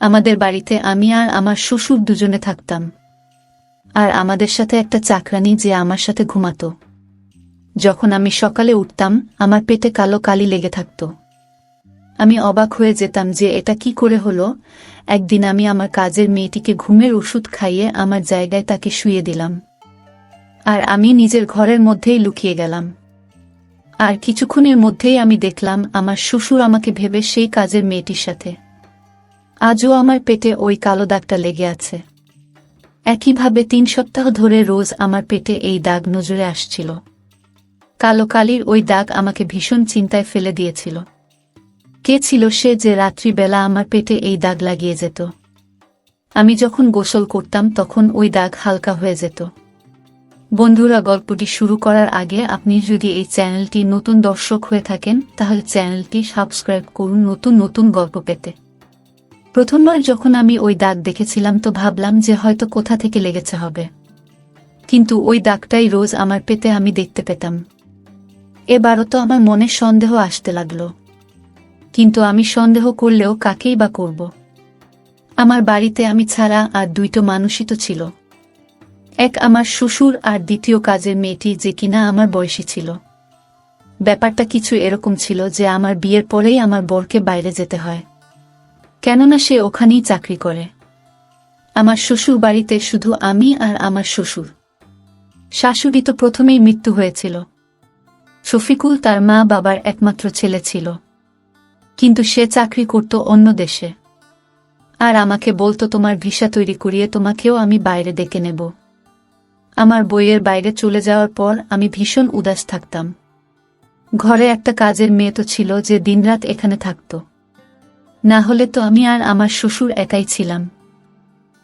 আমাদের বাড়িতে আমি আর আমার শ্বশুর দুজনে থাকতাম। আর আমাদের সাথে একটা চাকরানি যে আমার সাথে ঘুমাতো। যখন আমি সকালে উঠতাম, আমার পেটে কালো কালি লেগে থাকত। আমি অবাক হয়ে যেতাম যে এটা কি করে হলো। একদিন আমি আমার কাজের মেয়েটিকে ঘুমের ওষুধ খাইয়ে আমার জায়গায় তাকে শুয়ে দিলাম। আর আমি নিজের ঘরের মধ্যেই লুকিয়ে গেলাম। আর কিছুক্ষণের মধ্যেই আমি দেখলাম, আমার শ্বশুর আমাকে ভেবে সেই কাজের মেয়েটির সাথে। আজও আমার পেটে ওই কালো দাগটা লেগে আছে। একইভাবে তিন সপ্তাহ ধরে রোজ আমার পেটে এই দাগ নজরে আসছিল। কালো কালির ওই দাগ আমাকে ভীষণ চিন্তায় ফেলে দিয়েছিল। কে ছিল সে যে রাত্রিবেলা আমার পেটে এই দাগ লাগিয়ে যেত? আমি যখন গোসল করতাম তখন ওই দাগ হালকা হয়ে যেত। বন্ধুরা, গল্পটি শুরু করার আগে আপনি যদি এই চ্যানেলটি নতুন দর্শক হয়ে থাকেন, তাহলে চ্যানেলটি সাবস্ক্রাইব করুন নতুন নতুন গল্প পেতে। প্রথমবার যখন আমি ওই দাগ দেখেছিলাম তো ভাবলাম যে হয়তো কোথা থেকে লেগেছে হবে। কিন্তু ওই দাগটাই রোজ আমার পেতে আমি দেখতে পেতাম। এবারও তো আমার মনে সন্দেহ আসতে লাগল। কিন্তু আমি সন্দেহ করলেও কাকেই বা করব? আমার বাড়িতে আমি ছাড়া আর দুইটো মানুষই তো ছিল। এক আমার শ্বশুর আর দ্বিতীয় কাজের মেয়েটি যে কিনা আমার বয়সী ছিল। ব্যাপারটা কিছু এরকম ছিল যে আমার বিয়ের পরেই আমার বরকে বাইরে যেতে হয়। কেননা সে ওখানেই চাকরি করে। আমার শ্বশুর বাড়িতে শুধু আমি আর আমার শ্বশুর। শাশুড়ি তো প্রথমেই মৃত্যু হয়েছিল। শফিকুল তার মা বাবার একমাত্র ছেলে ছিল। কিন্তু সে চাকরি করত অন্য দেশে। আর আমাকে বলতো, তোমার ভিসা তৈরি করিয়ে তোমাকেও আমি বাইরে ডেকে নেব। আমার বইয়ের বাইরে চলে যাওয়ার পর আমি ভীষণ উদাস থাকতাম। ঘরে একটা কাজের মেয়ে তো ছিল যে দিনরাত এখানে থাকত। না হলে তো আমি আর আমার শ্বশুর একাই ছিলাম।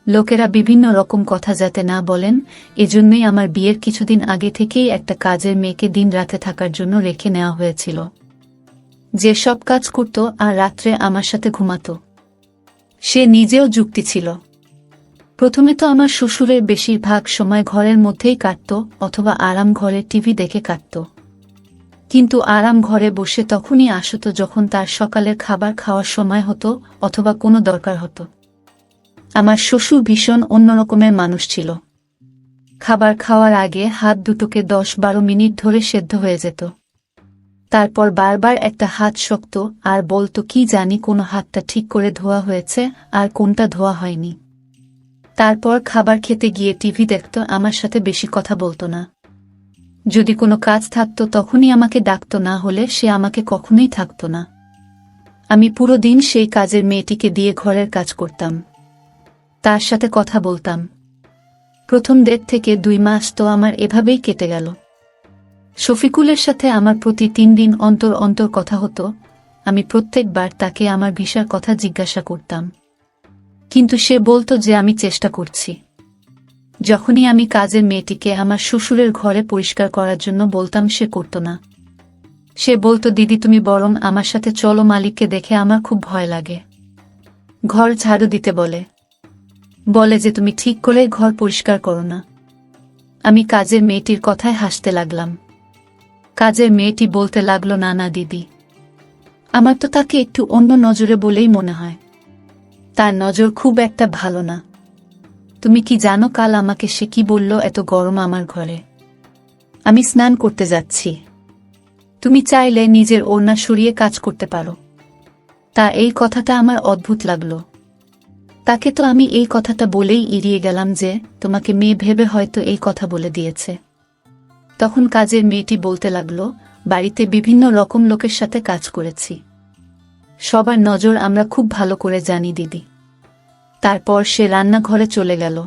লোকেরা বিভিন্ন রকম কথা যাতে না বলেন, এজন্যই আমার বিয়ের কিছুদিন আগে থেকেই একটা কাজের মেয়েকে দিন রাতে থাকার জন্য রেখে নেওয়া হয়েছিল। যে সব কাজ করত আর রাত্রে আমার সাথে ঘুমাত। সে নিজেও যুক্তি ছিল। প্রথমে তো আমার শ্বশুরের বেশিরভাগ সময় ঘরের মধ্যেই কাটত, অথবা আরাম ঘরে টিভি দেখে কাটত। কিন্তু আরাম ঘরে বসে তখনই আসত যখন তার সকালের খাবার খাওয়ার সময় হতো অথবা কোনো দরকার হতো। আমার শ্বশুর ভীষণ অন্যরকমের মানুষ ছিল। খাবার খাওয়ার আগে হাত দুটোকে দশ বারো মিনিট ধরে সেদ্ধ হয়ে যেত। তারপর বারবার একটা হাত শক্ত আর বলতো, কি জানি কোনো হাতটা ঠিক করে ধোয়া হয়েছে আর কোনটা ধোয়া হয়নি। তারপর খাবার খেতে গিয়ে টিভি দেখত, আমার সাথে বেশি কথা বলতো না। যদি কোনো কাজ থাকতো তখনই আমাকে ডাকত, না হলে সে আমাকে কখনোই থাকত না। আমি পুরো দিন সেই কাজের মেয়েটিকে দিয়ে ঘরের কাজ করতাম। তার সাথে কথা বলতাম। প্রথম দেড় থেকে দুই মাস তো আমার এভাবেই কেটে গেল। শফিকুলের সাথে আমার প্রতি তিন দিন অন্তর অন্তর কথা হতো। আমি প্রত্যেকবার তাকে আমার ভিসার কথা জিজ্ঞাসা করতাম। কিন্তু সে বলতো যে আমি চেষ্টা করছি। যখনই আমি কাজের মেয়েটিকে আমার শ্বশুরের ঘরে পরিষ্কার করার জন্য বলতাম, সে করত না। সে বলতো, দিদি, তুমি বরং আমার সাথে চলো, মালিককে দেখে আমার খুব ভয় লাগে। ঘর ঝাড়ু দিতে বলে। বলে যে, তুমি ঠিক করে ঘর পরিষ্কার করো না। আমি কাজের মেয়েটির কথায় হাসতে লাগলাম। কাজের মেয়েটি বলতে লাগল, না না, দিদি। আমার তো তাকে একটু অন্য নজরে বলেই মনে হয়। তার নজর খুব একটা ভালো না। তুমি কি জানো কাল আমাকে সে কি বলল এত গরম আমার ঘরে? আমি স্নান করতে যাচ্ছি। তুমি চাইলে নিজের ওড়না সরিয়ে কাজ করতে পারো। তা এই কথাটা আমার অদ্ভুত লাগল। তাকে তো আমি এই কথাটা বলেই এড়িয়ে গেলাম যে, তোমাকে মেয়ে ভেবে হয়তো এই কথা বলে দিয়েছে। তখন কাজের মেয়েটি বলতে লাগল, বাড়িতে বিভিন্ন রকম লোকের সাথে কাজ করেছি। সবার নজর আমরা খুব ভালো করে জানি, দিদি। তারপর সে রান্নাঘরে চলে গেল।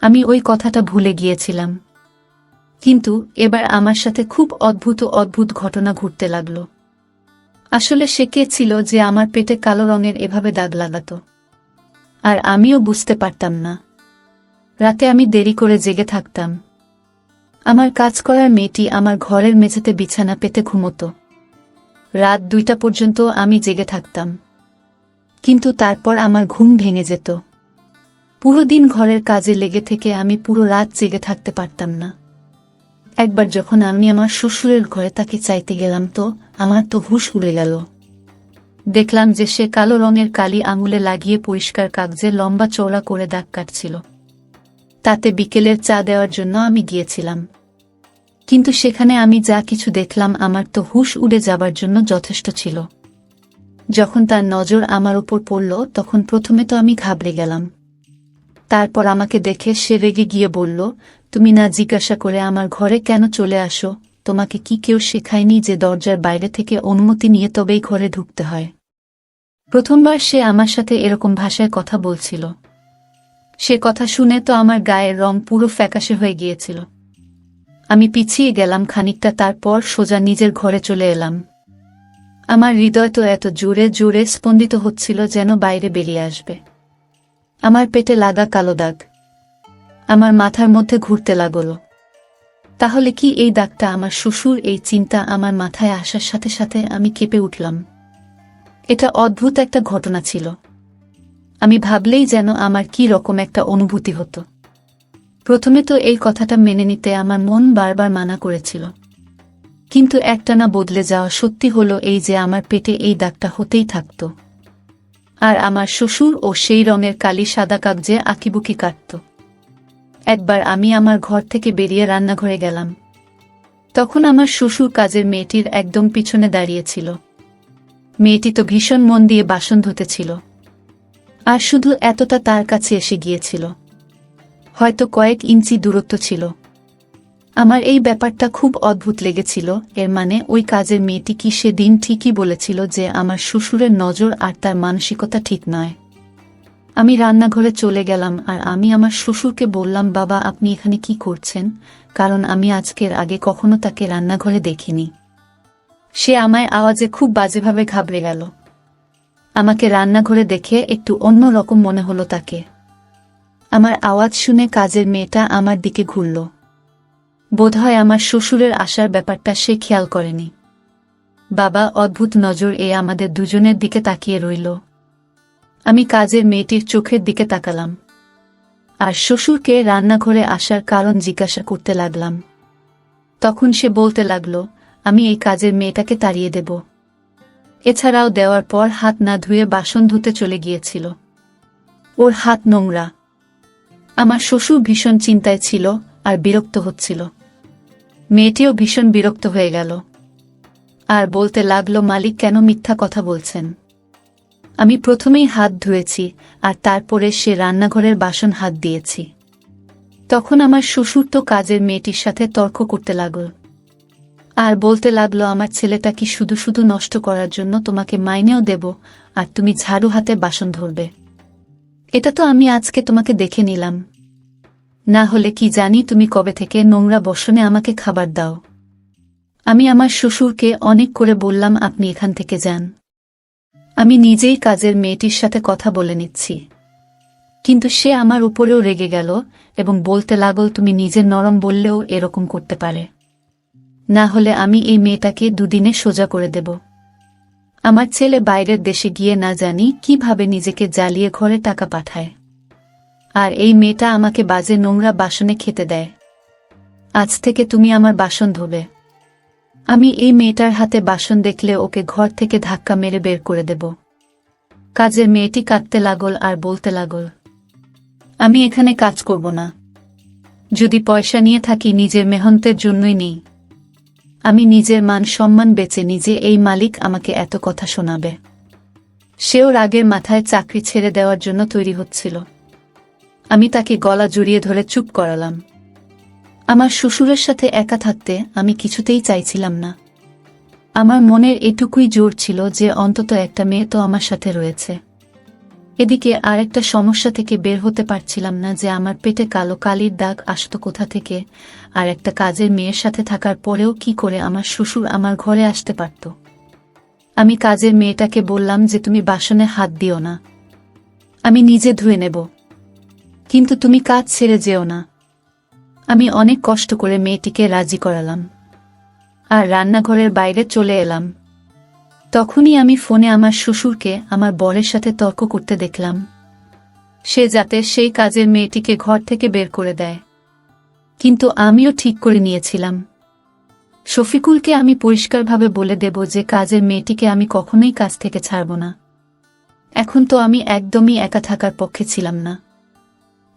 আমি ওই কথাটা ভুলে গিয়েছিলাম। কিন্তু এবার আমার সাথে খুব অদ্ভুত অদ্ভুত ঘটনা ঘটতে লাগল। আসলে সে কে ছিল যে আমার পেটে কালো রঙের এভাবে দাগ লাগাতো? আর আমিও বুঝতে পারতাম না। রাতে আমি দেরি করে জেগে থাকতাম। আমার কাজ করার মেয়েটি আমার ঘরের মেঝেতে বিছানা পেতে ঘুমত। রাত দুইটা পর্যন্ত আমি জেগে থাকতাম। কিন্তু তারপর আমার ঘুম ভেঙে যেত। পুরো দিন ঘরের কাজে লেগে থেকে আমি পুরো রাত জেগে থাকতে পারতাম না। একবার যখন আমি আমার শ্বশুরের ঘরে তাকে চাইতে গেলাম তো, আমার তো হুশ উড়ে গেল। দেখলাম যে সে কালো রঙের কালি আঙুলে লাগিয়ে পরিষ্কার কাগজে লম্বা চওড়া করে দাগ কাটছিল। তাতে বিকেলের চা দেওয়ার জন্য আমি গিয়েছিলাম। কিন্তু সেখানে আমি যা কিছু দেখলাম, আমার তো হুশ উড়ে যাবার জন্য যথেষ্ট ছিল। যখন তার নজর আমার উপর পড়ল, তখন প্রথমে তো আমি ঘাবড়ে গেলাম। তারপর আমাকে দেখে সে রেগে গিয়ে বলল, তুমি না জিজ্ঞাসা করে আমার ঘরে কেন চলে আসো? তোমাকে কি কেউ শেখায়নি যে দরজার বাইরে থেকে অনুমতি নিয়ে তবেই ঘরে ঢুকতে হয়? প্রথমবার সে আমার সাথে এরকম ভাষায় কথা বলছিল। সে কথা শুনে তো আমার গায়ের রং পুরো ফ্যাকাশে হয়ে গিয়েছিল। আমি পিছিয়ে গেলাম খানিকটা, তারপর সোজা নিজের ঘরে চলে এলাম। আমার হৃদয় তো এত জোরে জোরে স্পন্দিত হচ্ছিল যেন বাইরে বেরিয়ে আসবে। আমার পেটে লাগা কালো দাগ। আমার মাথার মধ্যে ঘুরতে লাগল। তাহলে কি এই দাগটা আমার শ্বশুর, এই চিন্তা আমার মাথায় আসার সাথে সাথে আমি কেঁপে উঠলাম? এটা অদ্ভুত একটা ঘটনা ছিল। আমি ভাবলেই যেন আমার কি রকম একটা অনুভূতি হতো। প্রথমে তো এই কথাটা মেনে নিতে আমার মন বারবার মানা করেছিল। কিন্তু একটানা বদলে যাওয়া সত্যি হলো এই যে আমার পেটে এই দাগটা হতেই থাকত। আর আমার শ্বশুর ও সেই রঙের কালি সাদা কাগজে আঁকিবুকি কাটত। একবার আমি আমার ঘর থেকে বেরিয়ে রান্নাঘরে গেলাম। তখন আমার শ্বশুর কাজের মেয়েটির একদম পিছনে দাঁড়িয়েছিল। মেয়েটি তো ভীষণ মন দিয়ে বাসন ধুতেছিল। আর শুধু এতটা তার কাছে এসে গিয়েছিল। হয়তো কয়েক ইঞ্চি দূরত্ব ছিল। আমার এই ব্যাপারটা খুব অদ্ভুত লেগেছিল, এর মানে ওই কাজের মেয়েটি কি সেদিন ঠিকই বলেছিল যে আমার শ্বশুরের নজর আর তার মানসিকতা ঠিক নয়। আমি রান্নাঘরে চলে গেলাম আর আমি আমার শ্বশুরকে বললাম, বাবা, আপনি এখানে কি করছেন? কারণ আমি আজকের আগে কখনো তাকে রান্নাঘরে দেখিনি। সে আমায় আওয়াজে খুব বাজেভাবে ঘাবড়ে গেল। আমাকে রান্নাঘরে দেখে একটু অন্য রকম মনে হলো তাকে। আমার আওয়াজ শুনে কাজের মেয়েটা আমার দিকে ঘুরল। বোধহয় আমার শ্বশুরের আসার ব্যাপারটা সে খেয়াল করেনি। বাবা, অদ্ভুত নজর এ আমাদের দুজনের দিকে তাকিয়ে রইল। আমি কাজের মেয়েটির চোখের দিকে তাকালাম। আর শ্বশুরকে রান্নাঘরে আসার কারণ জিজ্ঞাসা করতে লাগলাম। তখন সে বলতে লাগল, আমি এই কাজের মেয়েটাকে তাড়িয়ে দেব। এছাড়াও দেওয়ার পর হাত না ধুয়ে বাসন ধুতে চলে গিয়েছিল। ওর হাত নোংরা। আমার শ্বশুর ভীষণ চিন্তায় ছিল আর বিরক্ত হচ্ছিল। মেয়েটিও ভীষণ বিরক্ত হয়ে গেল। আর বলতে লাগল, মালিক কেন মিথ্যা কথা বলছেন? আমি প্রথমেই হাত ধুয়েছি, আর তারপরে সে রান্নাঘরের বাসন হাত দিয়েছি। তখন আমার শ্বশুর তো কাজের মেয়েটির সাথে তর্ক করতে লাগল। আর বলতে লাগল, আমার ছেলেটা কি শুধু শুধু নষ্ট করার জন্য তোমাকে মাইনেও দেব, আর তুমি ঝাড়ু হাতে বাসন ধরবে? এটা তো আমি আজকে তোমাকে দেখে নিলাম। না হলে কি জানি তুমি কবে থেকে নোংরা বসনে আমাকে খাবার দাও। আমি আমার শ্বশুরকে অনেক করে বললাম, আপনি এখান থেকে যান। আমি নিজেই কাজের মেয়েটির সাথে কথা বলে নিচ্ছি। কিন্তু সে আমার উপরেও রেগে গেল এবং বলতে লাগল, তুমি নিজের নরম বললেও এরকম করতে পারে। না হলে আমি এই মেয়েটাকে দুদিনে সোজা করে দেব। আমার ছেলে বাইরের দেশে গিয়ে না জানি কীভাবে নিজেকে জ্বালিয়ে ঘরে টাকা পাঠায়। আর এই মেয়েটা আমাকে বাজে নোংরা বাসনে খেতে দেয়। আজ থেকে তুমি আমার বাসন ধোবে। আমি এই মেয়েটার হাতে বাসন দেখলে ওকে ঘর থেকে ধাক্কা মেরে বের করে দেব। কাজের মেয়েটি কাঁদতে লাগল আর বলতে লাগল, আমি এখানে কাজ করব না। যদি পয়সা নিয়ে থাকি নিজের মেহন্তের জন্যই নেই। আমি নিজের মান সম্মান বেচে নিজে এই মালিক আমাকে এত কথা শোনাবে। সেও রাগের মাথায় চাকরি ছেড়ে দেওয়ার জন্য তৈরি হচ্ছিল। আমি তাকে গলা জড়িয়ে ধরে চুপ করালাম। আমার শ্বশুরের সাথে একা থাকতে আমি কিছুতেই চাইছিলাম না। আমার মনের এটুকুই জোর ছিল যে অন্তত একটা মেয়ে তো আমার সাথে রয়েছে। এদিকে আর একটা সমস্যা থেকে বের হতে পারছিলাম না যে আমার পেটে কালো কালির দাগ আসত কোথা থেকে, আর একটা কাজের মেয়ের সাথে থাকার পরেও কি করে আমার শ্বশুর আমার ঘরে আসতে পারত। আমি কাজের মেয়েটাকে বললাম যে তুমি বাসনে হাত দিও না। আমি নিজে ধুয়ে নেব। কিন্তু তুমি কাজ ছেড়ে যেও না। আমি অনেক কষ্ট করে মেয়েটিকে রাজি করালাম। আর রান্নাঘরের বাইরে চলে এলাম। তখনই আমি ফোনে আমার শ্বশুরকে আমার বরের সাথে তর্ক করতে দেখলাম। সে যাতে সেই কাজের মেয়েটিকে ঘর থেকে বের করে দেয়। কিন্তু আমিও ঠিক করে নিয়েছিলাম। শফিকুলকে আমি পরিষ্কারভাবে বলে দেব যে কাজের মেয়েটিকে আমি কখনোই কাজ থেকে ছাড়ব না। এখন তো আমি একদমই একা থাকার পক্ষে ছিলাম না।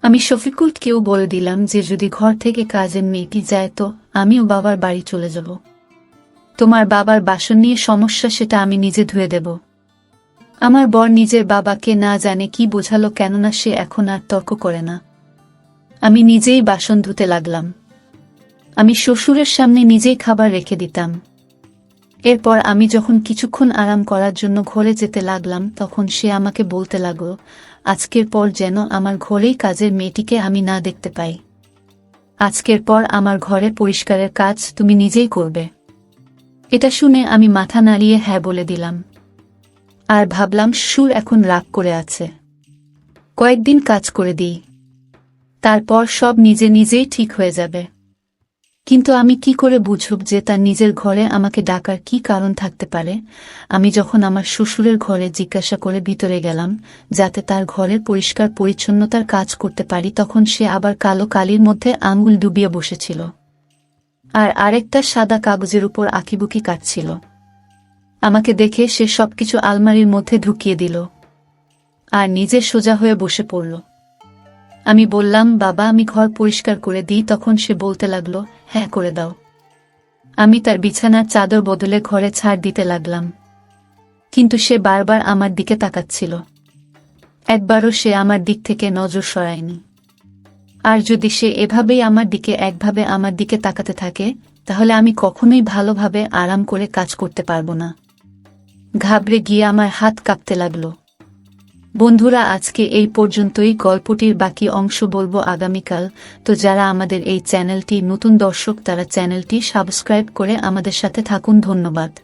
আমি শফিকুলকেও বলে দিলাম যে যদি ঘর থেকে কাজের মেয়েটি যায় তো আমিও বাবার বাড়ি চলে যাব। তোমার বাবার বাসন নিয়ে সমস্যা সেটা আমি নিজে ধুয়ে দেব। আমার বর নিজের বাবাকে না জানে কি বোঝালো কেননা সে এখন আর তর্ক করে না। আমি নিজেই বাসন ধুতে লাগলাম। আমি শ্বশুরের সামনে নিজেই খাবার রেখে দিতাম। এরপর আমি যখন কিছুক্ষণ আরাম করার জন্য ঘরে যেতে লাগলাম তখন সে আমাকে বলতে লাগল আজকের পর যেন আমার ঘরেই কাজের মেয়েটিকে আমি না দেখতে পাই। আজকের পর আমার ঘরে পরিষ্কারের কাজ তুমি নিজেই করবে। এটা শুনে আমি মাথা নাড়িয়ে হ্যাঁ বলে দিলাম। আর ভাবলাম সুর এখন রাগ করে আছে। কয়েকদিন কাজ করে দিই। তারপর সব নিজে নিজেই ঠিক হয়ে যাবে। কিন্তু আমি কি করে বুঝব যে তার নিজের ঘরে আমাকে ডাকার কি কারণ থাকতে পারে? আমি যখন আমার শ্বশুরের ঘরে জিজ্ঞাসা করে ভিতরে গেলাম, যাতে তার ঘরের পরিষ্কার পরিচ্ছন্নতার কাজ করতে পারি, তখন সে আবার কালো কালির মধ্যে আঙুল ডুবিয়ে বসেছিল। আর আরেকটা সাদা কাগজের উপর আঁকিবুকি কাটছিল। আমাকে দেখে সে সবকিছু আলমারির মধ্যে ঢুকিয়ে দিল। আর নিজে সোজা হয়ে বসে পড়ল। আমি বললাম, বাবা, আমি ঘর পরিষ্কার করে দিই। তখন সে বলতে লাগল হ্যাঁ করে দাও। আমি তার বিছানার চাদর বদলে ঘরে ছাড় দিতে লাগলাম। কিন্তু সে বারবার আমার দিকে তাকাচ্ছিল। একবারও সে আমার দিক থেকে নজর সরায়নি। আর যদি সে এভাবেই আমার দিকে, একভাবে আমার দিকে তাকাতে থাকে, তাহলে আমি কখনোই ভালোভাবে আরাম করে কাজ করতে পারব না। ঘাবড়ে গিয়ে আমার হাত কাঁপতে লাগল। বন্ধুরা, আজকে এই পর্যন্তই। গল্পটির বাকি অংশ বলব আগামীকাল। তো যারা আমাদের এই চ্যানেলটি নতুন দর্শক, তারা চ্যানেলটি সাবস্ক্রাইব করে আমাদের সাথে থাকুন। ধন্যবাদ।